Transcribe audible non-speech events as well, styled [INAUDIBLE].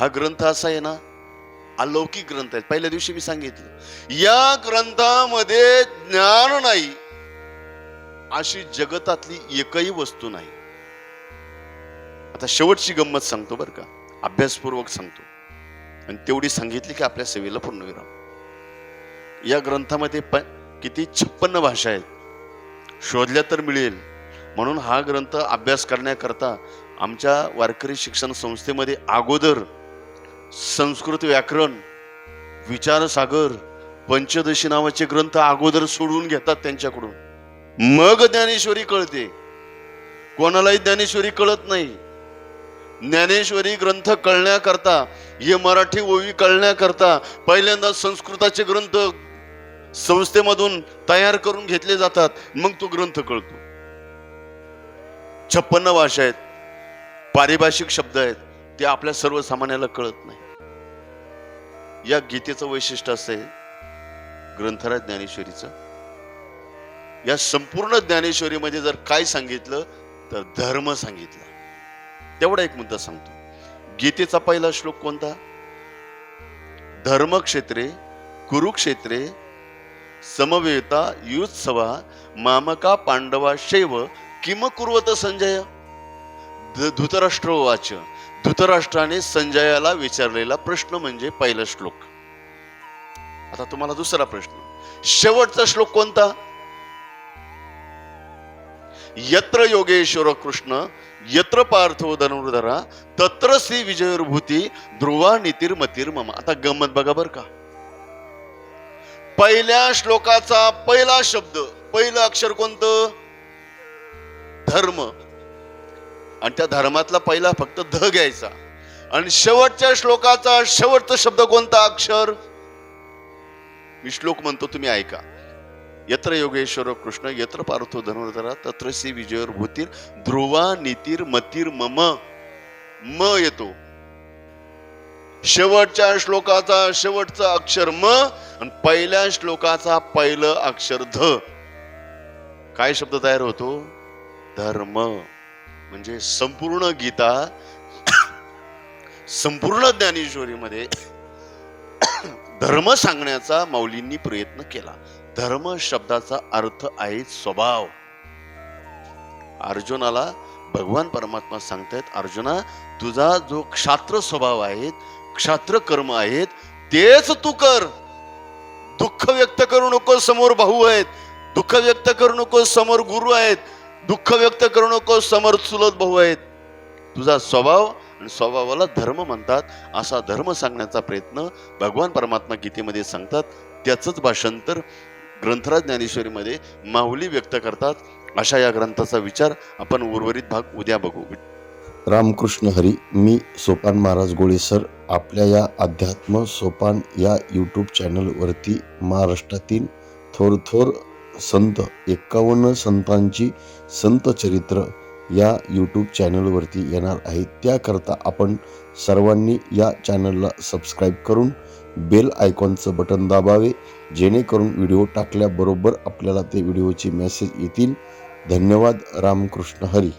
हा ग्रंथ असा आहे ना अलौकिक ग्रंथ आहे. पहिल्या दिवशी मी सांगितलं या ग्रंथामध्ये ज्ञान नाही अशी जगतातली एकही वस्तू नाही. आता शेवटची गंमत सांगतो बरं का अभ्यासपूर्वक सांगतो. आणि तेवढी सांगितली की आपल्या सेवेला पूर्णविराम या ग्रंथामध्ये प किती छप्पन्न भाषा आहेत. शोधल्या तर मिळेल. म्हणून हा ग्रंथ अभ्यास करण्याकरता आमच्या वारकरी शिक्षण संस्थेमध्ये अगोदर संस्कृत व्याकरण विचारसागर पंचदशी नावाचे ग्रंथ अगोदर सोडून घेतात त्यांच्याकडून. मग ज्ञानेश्वरी कळते. कोणालाही ज्ञानेश्वरी कळत नाही. ज्ञानेश्वरी ग्रंथ कळण्याकरता हे मराठी ओवी कळण्याकरता पहिल्यांदा संस्कृताचे ग्रंथ संस्थेमधून तयार करून घेतले जातात मग तो ग्रंथ कळतो. छप्पन्न भाषा आहेत. पारिभाषिक शब्द आहेत. ते आपल्या सर्वसामान्याला कळत नाही. या गीतेचं वैशिष्ट्य असं आहे ग्रंथराज ज्ञानेश्वरीचं. या संपूर्ण ज्ञानेश्वरीमध्ये जर काय सांगितलं तर धर्म सांगितला. तेवढा एक मुद्दा सांगतो. गीतेचा पहिला श्लोक कोणता? धर्मक्षेत्रे कुरुक्षेत्रे समवेता युत्सवा मामका पांडवा शैव किम कुर्वत संजय? धृतराष्ट्र वाच धृतराष्ट्राने संजयाला विचारलेला प्रश्न म्हणजे पहिला श्लोक. आता तुम्हाला दुसरा प्रश्न. शेवटचा श्लोक कोणता? यत्र योगेश्वर कृष्ण यत्र पार्थो धनुर्धरा तत्र श्री विजयभूती ध्रुवा नितीर मम. आता गंमत बघा बर का. पहिल्या श्लोकाचा पहिला शब्द पहिलं अक्षर कोणतं? धर्म. आणि त्या धर्मातला पहिला फक्त ध घ्यायचा. आणि शेवटच्या श्लोकाचा शेवटचा शब्द कोणता? अक्षर? मी श्लोक म्हणतो तुम्ही ऐका. यत्र योगेश्वर कृष्ण यत्र पार्थो धनुर्धरा तत्र श्री विजयर भूतीर ध्रुवा नितीर मतीर मम। म येतो. शेवटच्या श्लोकाचा शेवटचा अक्षर म आणि पहिल्या श्लोकाचा पहिलं अक्षर ध. काय शब्द तयार होतो? धर्म. म्हणजे संपूर्ण गीता [COUGHS] संपूर्ण ज्ञानेश्वरीमध्ये [COUGHS] धर्म सांगण्याचा माऊलींनी प्रयत्न केला. धर्म शब्दाचा अर्थ आहे स्वभाव. अर्जुनाला भगवान परमात्मा सांगतायत अर्जुना तुझा जो क्षात्र स्वभाव आहे क्षात्र कर्म आहेत तेच तू कर. दुःख व्यक्त करू नको समोर भाऊ आहेत दुःख व्यक्त करू नको समोर गुरु आहेत दुःख व्यक्त करू नको समर्थ चुलत भाऊ आहेत. तुझा स्वभाव आणि स्वभावाला धर्म म्हणतात. असा धर्म सांगण्याचा प्रयत्न भगवान परमात्मा गीतेमध्ये सांगतात. त्याचंच भाषांतर ग्रंथराज ज्ञानेश्वरीमध्ये माहुली व्यक्त करतात. अशा या ग्रंथाचा विचार आपण उर्वरित भाग उद्या बघू. रामकृष्ण हरी मी सोपान महाराज गोळे सर आपल्या या अध्यात्म सोपान या यूट्यूब चॅनलवरती महाराष्ट्रातील थोर थोर संत एक्कावन्न संतांची संत चरित्र या यूट्यूब चॅनलवरती येणार आहे. त्याकरता आपण सर्वांनी या चॅनलला सबस्क्राईब करून बेल आयकॉनचं बटन दाबावे जेणेकरून व्हिडिओ टाकल्याबरोबर आपल्याला ते व्हिडिओचे मेसेज येतील. धन्यवाद. रामकृष्ण हरी.